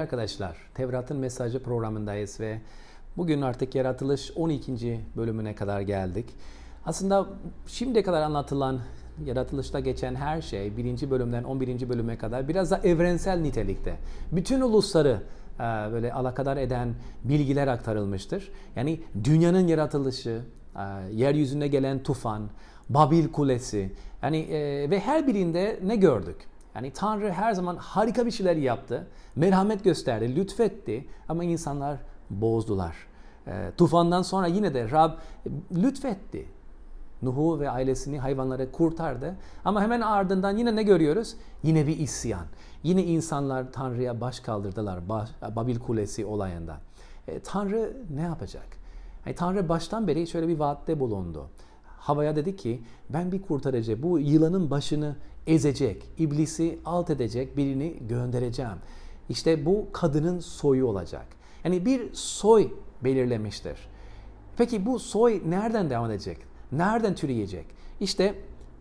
Sevgili arkadaşlar, Tevrat'ın mesajı programındayız ve bugün artık yaratılış 12. bölümüne kadar geldik. Aslında şimdiye kadar anlatılan yaratılışta geçen her şey 1. bölümden 11. bölüme kadar biraz da evrensel nitelikte. Bütün ulusları e, böyle alakadar eden bilgiler aktarılmıştır. Yani dünyanın yaratılışı, e, yeryüzüne gelen tufan, Babil Kulesi yani e, ve her birinde ne gördük? Yani Tanrı her zaman harika bir şeyler yaptı. Merhamet gösterdi, lütfetti ama insanlar bozdular. E, tufandan sonra yine de Rab lütfetti. Nuh'u ve ailesini hayvanları kurtardı. Ama hemen ardından yine ne görüyoruz? Yine bir isyan. Yine insanlar Tanrı'ya baş kaldırdılar baş, Babil Kulesi olayında. E, Tanrı ne yapacak? Yani Tanrı baştan beri şöyle bir vaatte bulundu. Havaya dedi ki ben bir kurtarıcı bu yılanın başını ezecek, iblisi alt edecek birini göndereceğim. İşte bu kadının soyu olacak. Yani bir soy belirlemiştir. Peki bu soy nereden devam edecek? Nereden türeyecek? İşte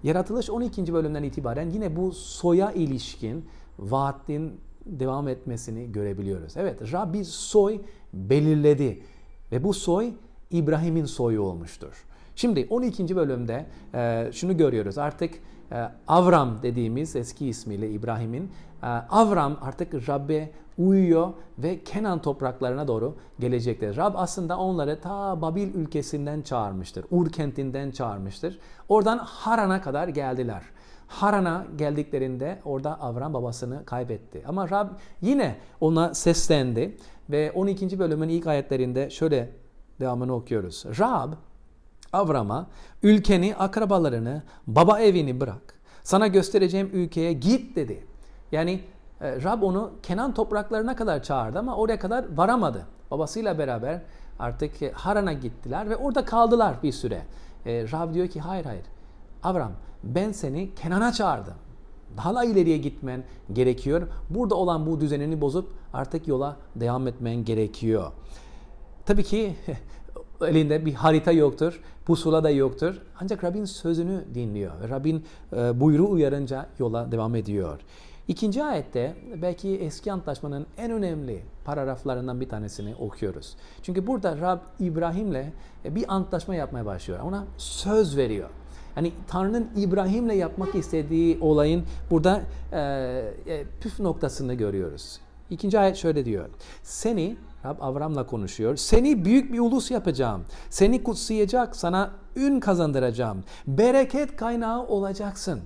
Yaratılış 12. bölümden itibaren yine bu soya ilişkin vaatin devam etmesini görebiliyoruz. Evet, Rab bir soy belirledi ve bu soy İbrahim'in soyu olmuştur. Şimdi 12. bölümde e, şunu görüyoruz. Artık e, Avram dediğimiz eski ismiyle İbrahim'in e, Avram artık Rab'be uyuyor ve Kenan topraklarına doğru gelecektir. Rab aslında onları ta Babil ülkesinden çağırmıştır. Ur kentinden çağırmıştır. Oradan Haran'a kadar geldiler. Haran'a geldiklerinde orada Avram babasını kaybetti. Ama Rab yine ona seslendi ve 12. bölümün ilk ayetlerinde şöyle devamını okuyoruz. Rab Avram'a ülkeni, akrabalarını, baba evini bırak. Sana göstereceğim ülkeye git dedi. Yani e, Rab onu Kenan topraklarına kadar çağırdı ama oraya kadar varamadı. Babasıyla beraber artık e, Haran'a gittiler ve orada kaldılar bir süre. E, Rab diyor ki hayır hayır Avram ben seni Kenan'a çağırdım. Daha da ileriye gitmen gerekiyor. Burada olan bu düzenini bozup artık yola devam etmen gerekiyor. Tabii ki elinde bir harita yoktur, pusula da yoktur. Ancak Rabbin sözünü dinliyor. Rabbin e, buyruğu uyarınca yola devam ediyor. İkinci ayette belki eski antlaşmanın en önemli paragraflarından bir tanesini okuyoruz. Çünkü burada Rab İbrahim'le bir antlaşma yapmaya başlıyor. Ona söz veriyor. Yani Tanrı'nın İbrahim'le yapmak istediği olayın burada e, e, püf noktasını görüyoruz. İkinci ayet şöyle diyor. Seni Rab Avram'la konuşuyor. Seni büyük bir ulus yapacağım. Seni kutsayacak, sana ün kazandıracağım. Bereket kaynağı olacaksın.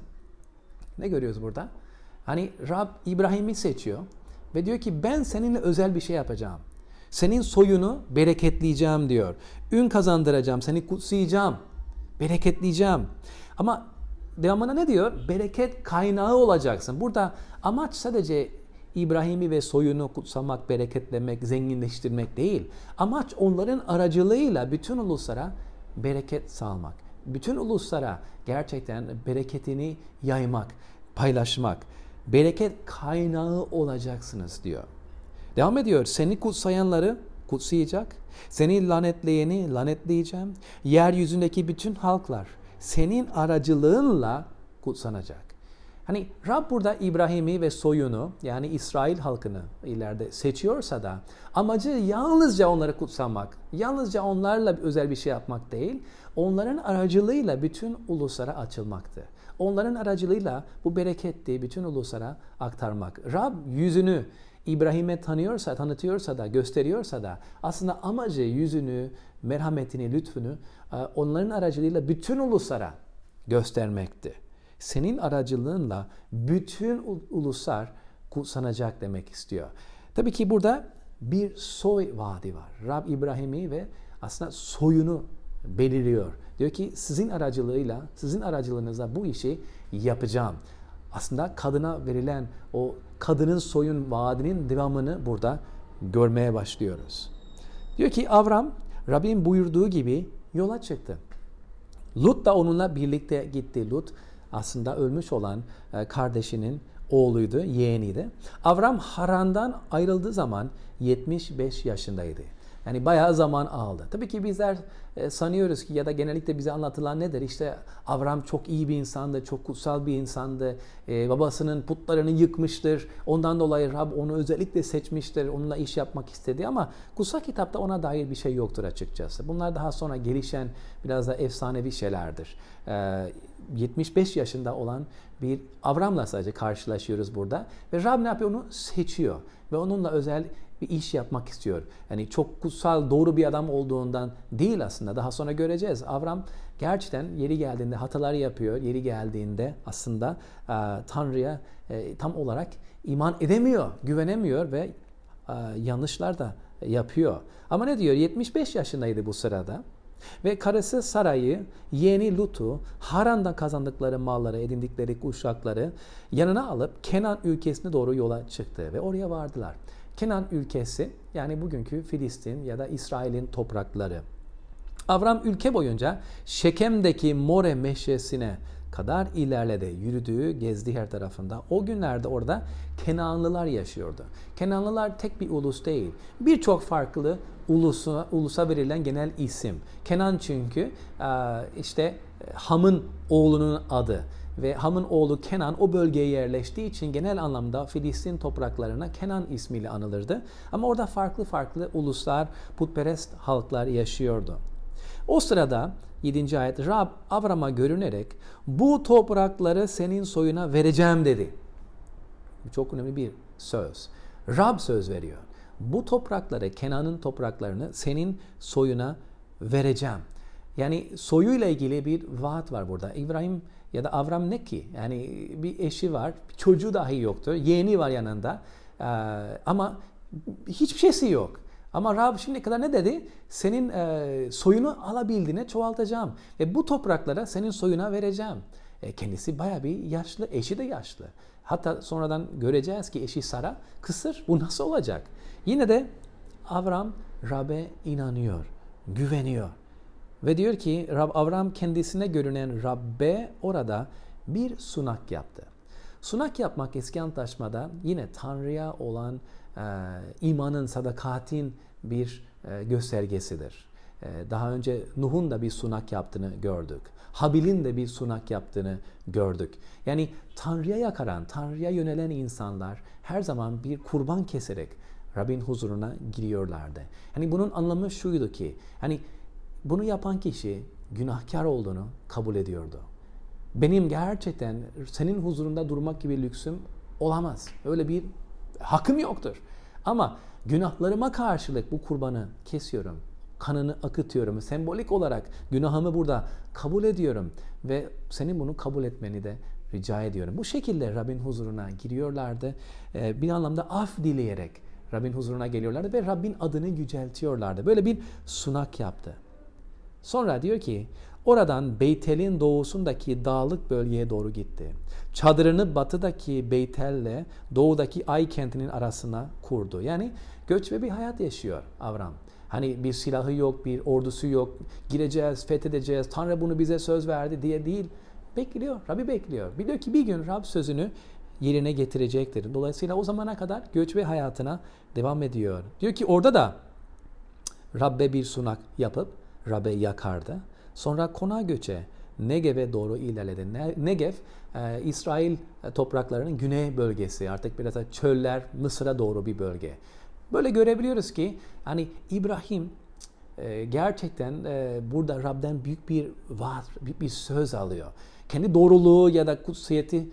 Ne görüyoruz burada? Hani Rab İbrahim'i seçiyor ve diyor ki ben seninle özel bir şey yapacağım. Senin soyunu bereketleyeceğim diyor. Ün kazandıracağım, seni kutsayacağım, bereketleyeceğim. Ama devamına ne diyor? Bereket kaynağı olacaksın. Burada amaç sadece İbrahim'i ve soyunu kutsamak, bereketlemek, zenginleştirmek değil. Amaç onların aracılığıyla bütün uluslara bereket sağlamak. Bütün uluslara gerçekten bereketini yaymak, paylaşmak. Bereket kaynağı olacaksınız diyor. Devam ediyor. Seni kutsayanları kutsayacak. Seni lanetleyeni lanetleyeceğim. Yeryüzündeki bütün halklar senin aracılığınla kutsanacak. Hani Rab burada İbrahim'i ve soyunu yani İsrail halkını ileride seçiyorsa da amacı yalnızca onları kutsamak, yalnızca onlarla özel bir şey yapmak değil, onların aracılığıyla bütün uluslara açılmaktı. Onların aracılığıyla bu bereketti bütün uluslara aktarmak. Rab yüzünü İbrahim'e tanıyorsa, tanıtıyorsa da, gösteriyorsa da aslında amacı yüzünü, merhametini, lütfunu onların aracılığıyla bütün uluslara göstermekti senin aracılığınla bütün uluslar kutsanacak demek istiyor. Tabii ki burada bir soy vaadi var. Rab İbrahim'i ve aslında soyunu belirliyor. Diyor ki sizin aracılığıyla, sizin aracılığınızla bu işi yapacağım. Aslında kadına verilen o kadının soyun vaadinin devamını burada görmeye başlıyoruz. Diyor ki Avram Rabbin buyurduğu gibi yola çıktı. Lut da onunla birlikte gitti. Lut aslında ölmüş olan e, kardeşinin oğluydu, yeğeniydi. Avram Haran'dan ayrıldığı zaman 75 yaşındaydı. Yani bayağı zaman aldı. Tabii ki bizler e, sanıyoruz ki ya da genellikle bize anlatılan nedir? İşte Avram çok iyi bir insandı, çok kutsal bir insandı. E, babasının putlarını yıkmıştır. Ondan dolayı Rab onu özellikle seçmiştir. Onunla iş yapmak istedi ama kutsal kitapta ona dair bir şey yoktur açıkçası. Bunlar daha sonra gelişen biraz da efsanevi şeylerdir. E, 75 yaşında olan bir Avram'la sadece karşılaşıyoruz burada. Ve Rab ne yapıyor? Onu seçiyor. Ve onunla özel bir iş yapmak istiyor. Yani çok kutsal, doğru bir adam olduğundan değil aslında. Daha sonra göreceğiz. Avram gerçekten yeri geldiğinde hatalar yapıyor. Yeri geldiğinde aslında e, Tanrı'ya e, tam olarak iman edemiyor, güvenemiyor ve e, yanlışlar da yapıyor. Ama ne diyor? 75 yaşındaydı bu sırada. Ve karısı Saray'ı, yeğeni Lut'u, Haran'dan kazandıkları malları, edindikleri kuşakları yanına alıp Kenan ülkesine doğru yola çıktı ve oraya vardılar. Kenan ülkesi yani bugünkü Filistin ya da İsrail'in toprakları. Avram ülke boyunca Şekem'deki More meşesine kadar ilerledi. Yürüdüğü, gezdiği her tarafında. O günlerde orada Kenanlılar yaşıyordu. Kenanlılar tek bir ulus değil. Birçok farklı ulusa, ulusa verilen genel isim. Kenan çünkü işte Ham'ın oğlunun adı ve Ham'ın oğlu Kenan o bölgeye yerleştiği için genel anlamda Filistin topraklarına Kenan ismiyle anılırdı. Ama orada farklı farklı uluslar, putperest halklar yaşıyordu. O sırada 7. ayet Rab Avram'a görünerek bu toprakları senin soyuna vereceğim dedi. Bu çok önemli bir söz. Rab söz veriyor. Bu toprakları, Kenan'ın topraklarını senin soyuna vereceğim. Yani soyuyla ilgili bir vaat var burada. İbrahim ya da Avram ne ki? Yani bir eşi var, çocuğu dahi yoktur, yeğeni var yanında ee, ama hiçbir şeysi yok. Ama Rab şimdi kadar ne dedi? Senin e, soyunu alabildiğine çoğaltacağım. Ve bu topraklara senin soyuna vereceğim. E, kendisi baya bir yaşlı, eşi de yaşlı. Hatta sonradan göreceğiz ki eşi Sara kısır. Bu nasıl olacak? Yine de Avram Rab'be inanıyor, güveniyor. Ve diyor ki Rab Avram kendisine görünen Rab'be orada bir sunak yaptı. Sunak yapmak eski antlaşmada yine Tanrı'ya olan imanın, sadakatin bir e, göstergesidir. E, daha önce Nuh'un da bir sunak yaptığını gördük. Habil'in de bir sunak yaptığını gördük. Yani Tanrı'ya yakaran, Tanrı'ya yönelen insanlar her zaman bir kurban keserek Rabbin huzuruna giriyorlardı. Yani bunun anlamı şuydu ki, hani bunu yapan kişi günahkar olduğunu kabul ediyordu. Benim gerçekten senin huzurunda durmak gibi lüksüm olamaz. Öyle bir hakkım yoktur. Ama günahlarıma karşılık bu kurbanı kesiyorum. Kanını akıtıyorum. Sembolik olarak günahımı burada kabul ediyorum. Ve senin bunu kabul etmeni de rica ediyorum. Bu şekilde Rabbin huzuruna giriyorlardı. Bir anlamda af dileyerek Rabbin huzuruna geliyorlardı ve Rabbin adını yüceltiyorlardı. Böyle bir sunak yaptı. Sonra diyor ki oradan Beytel'in doğusundaki dağlık bölgeye doğru gitti. Çadırını batıdaki Beytel'le doğudaki Ay kentinin arasına kurdu. Yani göçebe bir hayat yaşıyor Avram. Hani bir silahı yok, bir ordusu yok. Gireceğiz, fethedeceğiz. Tanrı bunu bize söz verdi diye değil. Bekliyor, Rabbi bekliyor. Biliyor ki bir gün Rab sözünü yerine getirecektir. Dolayısıyla o zamana kadar göçebe hayatına devam ediyor. Diyor ki orada da Rabbe bir sunak yapıp Rab'be yakardı. Sonra konağa göçe Negev'e doğru ilerledi. Negev, e, İsrail topraklarının güney bölgesi. Artık biraz da çöller, Mısır'a doğru bir bölge. Böyle görebiliyoruz ki hani İbrahim e, gerçekten e, burada Rab'den büyük bir vaat, büyük bir söz alıyor. Kendi doğruluğu ya da kutsiyeti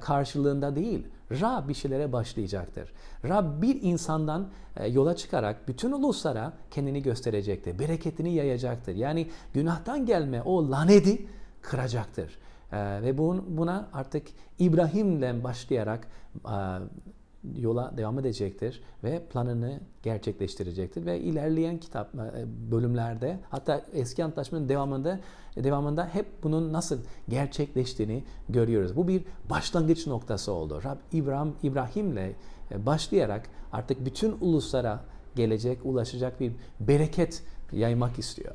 karşılığında değil. Rab bir şeylere başlayacaktır. Rab bir insandan e, yola çıkarak bütün uluslara kendini gösterecektir. Bereketini yayacaktır. Yani günahtan gelme o laneti kıracaktır. E, ve buna artık İbrahim'le başlayarak yola devam edecektir ve planını gerçekleştirecektir ve ilerleyen kitap bölümlerde hatta eski antlaşmanın devamında devamında hep bunun nasıl gerçekleştiğini görüyoruz. Bu bir başlangıç noktası oldu. Rab İbrahim İbrahim'le başlayarak artık bütün uluslara gelecek, ulaşacak bir bereket yaymak istiyor.